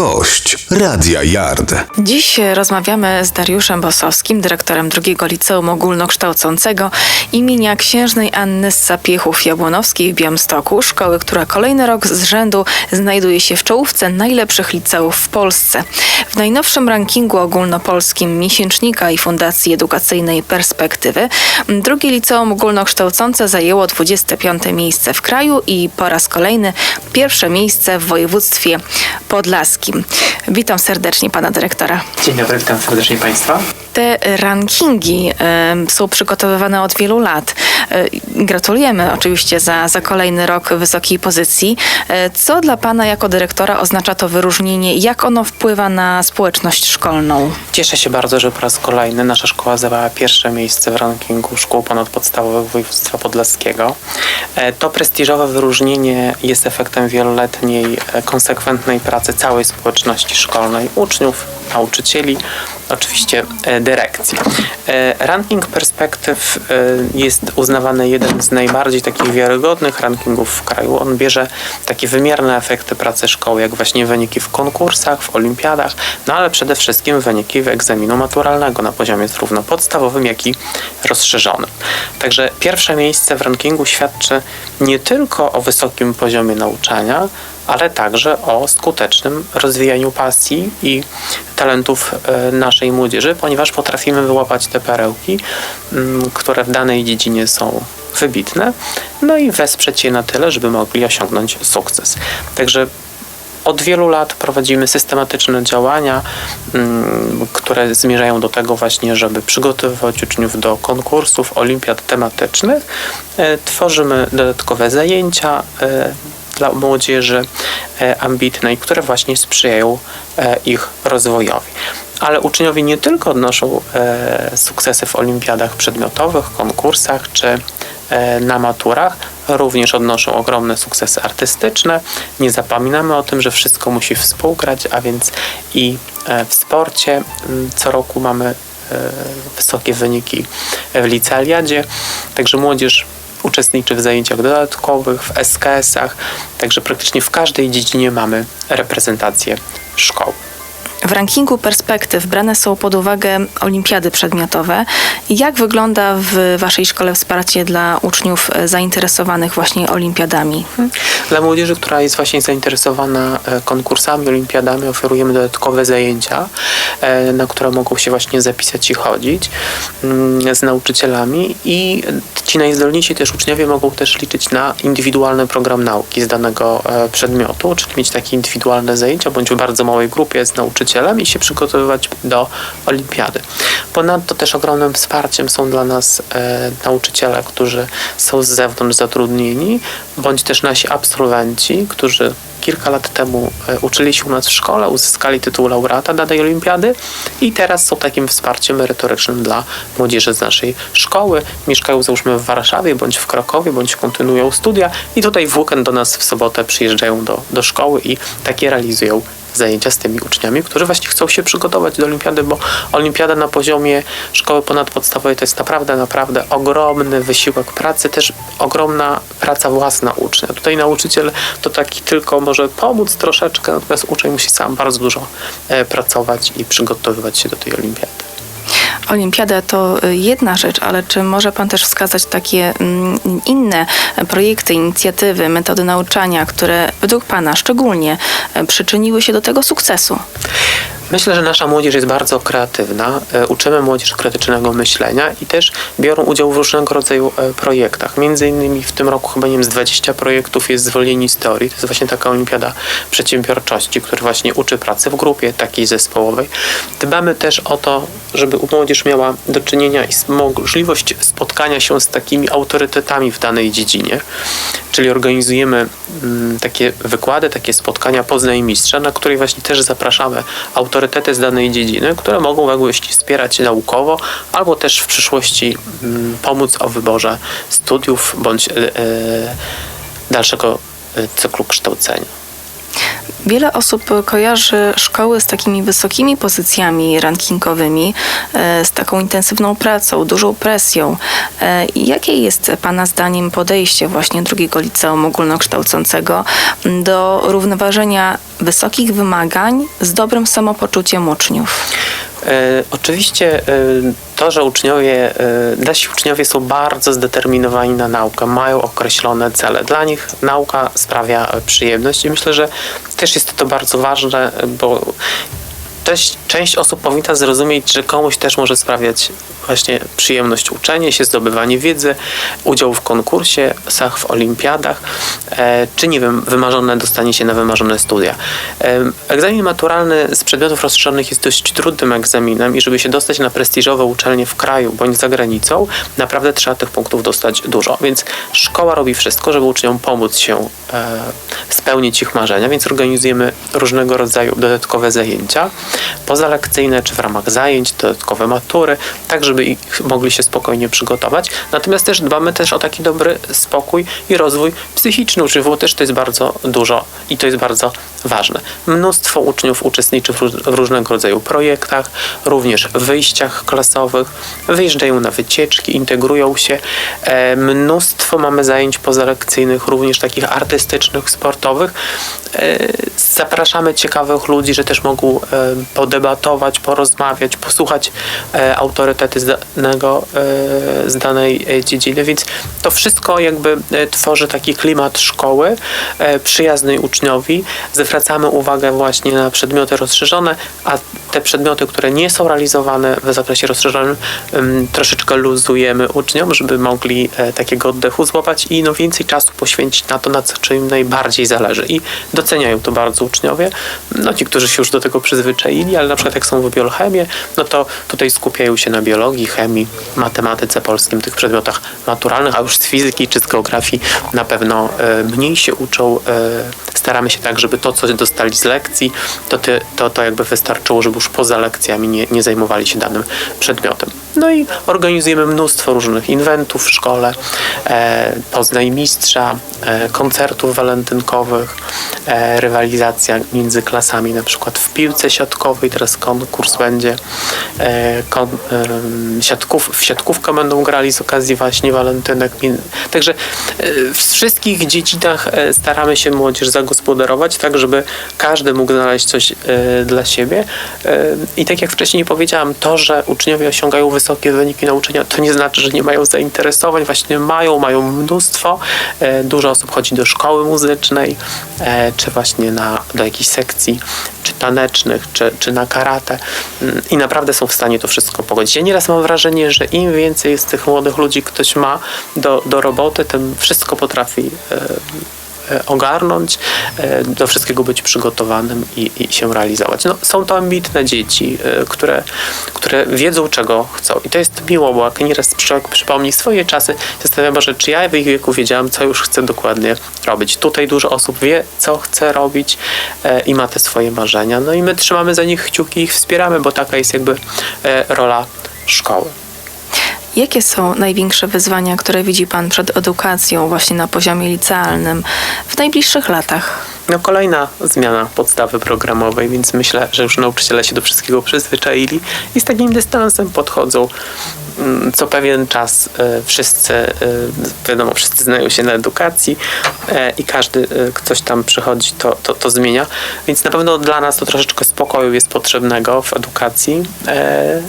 Gość Radia Yard. Dziś rozmawiamy z Dariuszem Bosowskim, dyrektorem drugiego liceum ogólnokształcącego imienia księżnej Anny z Sapiechów Jabłonowskiej w Białymstoku, szkoły, która kolejny rok z rzędu znajduje się w czołówce najlepszych liceów w Polsce. W najnowszym rankingu ogólnopolskim miesięcznika i Fundacji Edukacyjnej Perspektywy drugie liceum ogólnokształcące zajęło 25 miejsce w kraju i po raz kolejny pierwsze miejsce w województwie podlaskim. Witam serdecznie pana dyrektora. Dzień dobry, witam serdecznie Państwa. Te rankingi są przygotowywane od wielu lat. E, Gratulujemy oczywiście za, za kolejny rok wysokiej pozycji. E, Co dla pana jako dyrektora oznacza to wyróżnienie? Jak ono wpływa na społeczność szkolną? Cieszę się bardzo, że po raz kolejny nasza szkoła zajęła pierwsze miejsce w rankingu szkół ponadpodstawowych województwa podlaskiego. E, To prestiżowe wyróżnienie jest efektem wieloletniej, konsekwentnej pracy całej społeczności szkolnej, uczniów, nauczycieli, oczywiście dyrekcji. E, Ranking perspektyw e, jest uznawany jeden z najbardziej takich wiarygodnych rankingów w kraju. On bierze takie wymierne efekty pracy szkoły, jak właśnie wyniki w konkursach, w olimpiadach, no ale przede wszystkim wyniki w egzaminu maturalnego na poziomie zarówno podstawowym, jak i rozszerzonym. Także pierwsze miejsce w rankingu świadczy nie tylko o wysokim poziomie nauczania, ale także o skutecznym rozwijaniu pasji i talentów e, naszej młodzieży, ponieważ potrafimy wyłapać te perełki, mm, które w danej dziedzinie są wybitne, no i wesprzeć je na tyle, żeby mogli osiągnąć sukces. Także od wielu lat prowadzimy systematyczne działania, mm, które zmierzają do tego właśnie, żeby przygotowywać uczniów do konkursów, olimpiad tematycznych. E, Tworzymy dodatkowe zajęcia e, dla młodzieży e, ambitnej, które właśnie sprzyjają e, ich rozwojowi. Ale uczniowie nie tylko odnoszą e, sukcesy w olimpiadach przedmiotowych, konkursach czy na maturach, również odnoszą ogromne sukcesy artystyczne. Nie zapominamy o tym, że wszystko musi współgrać, a więc i w sporcie co roku mamy wysokie wyniki w licealiadzie, także młodzież uczestniczy w zajęciach dodatkowych, w SKS-ach, także praktycznie w każdej dziedzinie mamy reprezentację szkoły. W rankingu perspektyw brane są pod uwagę olimpiady przedmiotowe. Jak wygląda w waszej szkole wsparcie dla uczniów zainteresowanych właśnie olimpiadami? Dla młodzieży, która jest właśnie zainteresowana e, konkursami, olimpiadami, oferujemy dodatkowe zajęcia, e, na które mogą się właśnie zapisać i chodzić mm, z nauczycielami i ci najzdolniejsi też uczniowie mogą też liczyć na indywidualny program nauki z danego e, przedmiotu, czyli mieć takie indywidualne zajęcia bądź w bardzo małej grupie z nauczycielem i się przygotowywać do olimpiady. Ponadto też ogromnym wsparciem są dla nas e, nauczyciele, którzy są z zewnątrz zatrudnieni, bądź też nasi absolwenci, którzy kilka lat temu e, uczyli się u nas w szkole, uzyskali tytuł laureata danej olimpiady i teraz są takim wsparciem merytorycznym dla młodzieży z naszej szkoły. Mieszkają załóżmy w Warszawie, bądź w Krakowie, bądź kontynuują studia i tutaj w weekend do nas w sobotę przyjeżdżają do, do szkoły i takie realizują zajęcia z tymi uczniami, którzy właśnie chcą się przygotować do olimpiady, bo olimpiada na poziomie szkoły ponadpodstawowej to jest naprawdę, naprawdę ogromny wysiłek pracy, też ogromna praca własna ucznia. Tutaj nauczyciel to taki tylko może pomóc troszeczkę, natomiast uczeń musi sam bardzo dużo e, pracować i przygotowywać się do tej olimpiady. Olimpiada to y, jedna rzecz, ale czy może Pan też wskazać takie mm, inne projekty, inicjatywy, metody nauczania, które według Pana szczególnie y, przyczyniły się do tego sukcesu? Myślę, że nasza młodzież jest bardzo kreatywna. E, Uczymy młodzież krytycznego myślenia i też biorą udział w różnego rodzaju e, projektach. Między innymi w tym roku chyba nie wiem, z 20 projektów jest zwolnieni historii. To jest właśnie taka olimpiada przedsiębiorczości, która właśnie uczy pracy w grupie takiej zespołowej. Dbamy też o to, żeby młodzież miała do czynienia i możliwość spotkania się z takimi autorytetami w danej dziedzinie. Czyli organizujemy mm, takie wykłady, takie spotkania Poznań Mistrza, na której właśnie też zapraszamy autorytety z danej dziedziny, które mogą ogóle wspierać naukowo, albo też w przyszłości mm, pomóc o wyborze studiów bądź e, e, dalszego e, cyklu kształcenia. Wiele osób kojarzy szkoły z takimi wysokimi pozycjami rankingowymi, e, z taką intensywną pracą, dużą presją. E, Jakie jest Pana zdaniem podejście właśnie drugiego liceum ogólnokształcącego do równoważenia wysokich wymagań z dobrym samopoczuciem uczniów? E, oczywiście e, to, że uczniowie, e, nasi uczniowie są bardzo zdeterminowani na naukę, mają określone cele. Dla nich nauka sprawia przyjemność i myślę, że też jest to bardzo ważne, bo też część osób powinna zrozumieć, że komuś też może sprawiać właśnie przyjemność uczenie się, zdobywanie wiedzy, udział w konkursie, sach w olimpiadach, e, czy nie wiem, wymarzone dostanie się na wymarzone studia. E, egzamin maturalny z przedmiotów rozszerzonych jest dość trudnym egzaminem i żeby się dostać na prestiżowe uczelnie w kraju bądź za granicą, naprawdę trzeba tych punktów dostać dużo. Więc szkoła robi wszystko, żeby uczniom pomóc się e, spełnić ich marzenia, więc organizujemy różnego rodzaju dodatkowe zajęcia pozalekcyjne czy w ramach zajęć, dodatkowe matury, tak żeby ich mogli się spokojnie przygotować. Natomiast też dbamy też o taki dobry spokój i rozwój psychiczny uczniów, też to jest bardzo dużo i to jest bardzo ważne. Mnóstwo uczniów uczestniczy w, w różnego rodzaju projektach, również w wyjściach klasowych, wyjeżdżają na wycieczki, integrują się. E, mnóstwo mamy zajęć pozalekcyjnych, również takich artystycznych, sportowych. E, zapraszamy ciekawych ludzi, że też mogą e, podebatować, porozmawiać, posłuchać e, z danego, e, z danej e, dziedziny, więc to wszystko jakby e, tworzy taki klimat szkoły przyjaznej uczniowi. Zwracamy uwagę właśnie na przedmioty rozszerzone, a te przedmioty, które nie są realizowane w zakresie rozszerzonym, troszeczkę luzujemy uczniom, żeby mogli takiego oddechu złapać i no więcej czasu poświęcić na to, na co im najbardziej zależy. I doceniają to bardzo uczniowie. No ci, którzy się już do tego przyzwyczaili, ale na przykład jak są w biochemię, no to tutaj skupiają się na biologii, chemii, matematyce polskim, tych przedmiotach naturalnych, a już z fizyki czy z geografii na pewno e, mniej się uczą. E, staramy się tak, żeby to, co dostali z lekcji, to, ty, to, to jakby wystarczyło, żeby już poza lekcjami nie, nie zajmowali się danym przedmiotem. No i organizujemy mnóstwo różnych inwentów w szkole, e, Poznaj Mistrza, e, koncertów walentynkowych, e, rywalizacja między klasami, na przykład w piłce siatkowej, teraz konkurs będzie, e, kon, em, siatków, w siatkówkę będą grali z okazji właśnie walentynek. Także e, w wszystkich dziedzinach e, staramy się młodzież zagospodarować, tak żeby każdy mógł znaleźć coś e, dla siebie. E, I tak jak wcześniej powiedziałam, to, że uczniowie osiągają wysokie wyniki nauczania, to nie znaczy, że nie mają zainteresowań. Właśnie mają, mają mnóstwo. E, Dużo osób chodzi do szkoły muzycznej, e, czy właśnie na, do jakichś sekcji, czy tanecznych, czy, czy na karate. Mm, I naprawdę są w stanie to wszystko pogodzić. Ja nieraz mam wrażenie, że im więcej jest tych młodych ludzi ktoś ma do, do roboty, tym wszystko potrafi e, ogarnąć, e, do wszystkiego być przygotowanym i, i się realizować. No, są to ambitne dzieci, e, które, które wiedzą, czego chcą. I to jest miło, bo jak nieraz człowiek przypomni swoje czasy, zastanawiam się, że czy ja w ich wieku wiedziałam, co już chcę dokładnie robić. Tutaj dużo osób wie, co chce robić e, i ma te swoje marzenia. No i my trzymamy za nich kciuki, ich wspieramy, bo taka jest jakby e, rola szkoły. Jakie są największe wyzwania, które widzi Pan przed edukacją właśnie na poziomie licealnym w najbliższych latach? No kolejna zmiana podstawy programowej, więc myślę, że już nauczyciele się do wszystkiego przyzwyczaili i z takim dystansem podchodzą. Mm, Co pewien czas e, wszyscy, e, wiadomo, wszyscy znają się na edukacji e, i każdy coś tam przychodzi, to, to, to zmienia. Więc na pewno dla nas to troszeczkę spokoju jest potrzebnego w edukacji.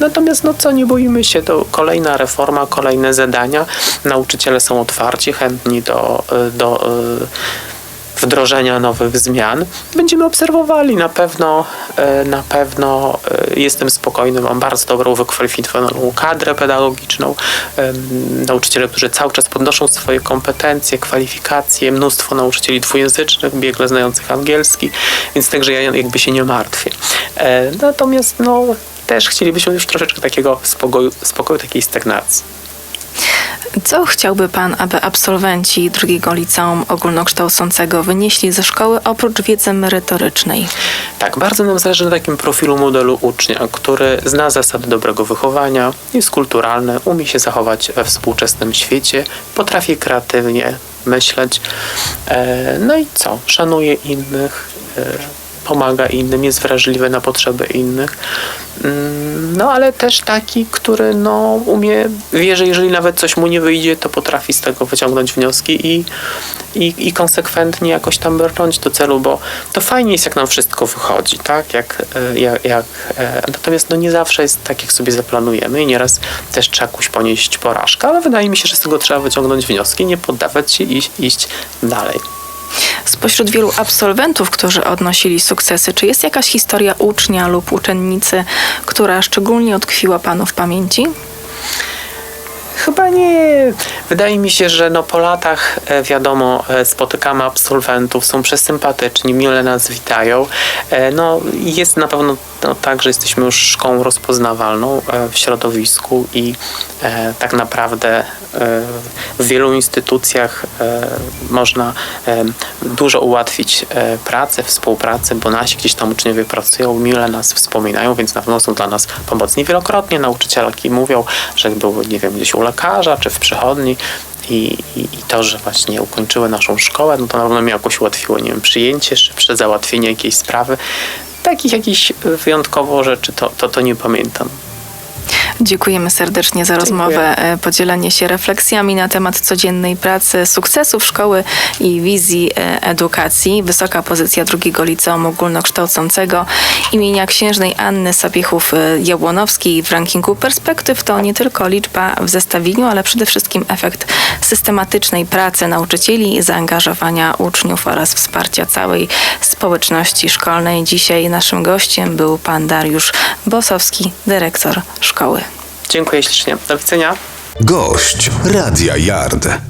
Natomiast no co, nie boimy się, to kolejna reforma, kolejne zadania. Nauczyciele są otwarci, chętni do, do wdrożenia nowych zmian. Będziemy obserwowali. Na pewno, e, na pewno e, jestem spokojny. Mam bardzo dobrą, wykwalifikowaną kadrę pedagogiczną. Nauczyciele, którzy cały czas podnoszą swoje kompetencje, kwalifikacje. Mnóstwo nauczycieli dwujęzycznych, biegle znających angielski, więc także ja jakby się nie martwię. E, Natomiast no, też chcielibyśmy już troszeczkę takiego spokoju, spokoju takiej stagnacji. Co chciałby Pan, aby absolwenci drugiego liceum ogólnokształcącego wynieśli ze szkoły oprócz wiedzy merytorycznej? Tak, bardzo nam zależy na takim profilu modelu ucznia, który zna zasady dobrego wychowania, jest kulturalny, umie się zachować we współczesnym świecie, potrafi kreatywnie myśleć. E, no i co? Szanuje innych, pomaga innym, jest wrażliwy na potrzeby innych. Mm, No ale też taki, który no, umie, wie, że jeżeli nawet coś mu nie wyjdzie, to potrafi z tego wyciągnąć wnioski i, i, i konsekwentnie jakoś tam brnąć do celu, bo to fajnie jest, jak nam wszystko wychodzi, tak? Jak, e, jak, jak, e, natomiast no, nie zawsze jest tak, jak sobie zaplanujemy i nieraz też trzeba jakoś ponieść porażkę, ale wydaje mi się, że z tego trzeba wyciągnąć wnioski, nie poddawać się i iść dalej. Spośród wielu absolwentów, którzy odnosili sukcesy, czy jest jakaś historia ucznia lub uczennicy, która szczególnie utkwiła Panu w pamięci? Chyba nie. Wydaje mi się, że no po latach e, wiadomo, e, spotykamy absolwentów, są przesympatyczni, mile nas witają. E, No jest na pewno no, tak, że jesteśmy już szkołą rozpoznawalną w środowisku i tak naprawdę w wielu instytucjach można dużo ułatwić pracę, współpracę, bo nasi gdzieś tam uczniowie pracują, mile nas wspominają, więc na pewno są dla nas pomocni. Wielokrotnie nauczycielki mówią, że były, nie wiem, gdzieś u lekarza czy w przychodni i, i, i to, że właśnie ukończyły naszą szkołę, no to na pewno mi jakoś ułatwiło, nie wiem, przyjęcie szybsze, załatwienie jakiejś sprawy. Takich jakichś wyjątkowo rzeczy to, to, to nie pamiętam. Dziękujemy serdecznie za rozmowę, e, podzielenie się refleksjami na temat codziennej pracy, sukcesów szkoły i wizji e, edukacji. Wysoka pozycja drugiego liceum ogólnokształcącego imienia księżnej Anny Sapiechów-Jabłonowskiej w rankingu perspektyw to nie tylko liczba w zestawieniu, ale przede wszystkim efekt systematycznej pracy nauczycieli, zaangażowania uczniów oraz wsparcia całej społeczności szkolnej. Dzisiaj naszym gościem był pan Dariusz Bosowski, dyrektor szkoły. Dziękuję ślicznie. Do widzenia. Gość Radia Yard.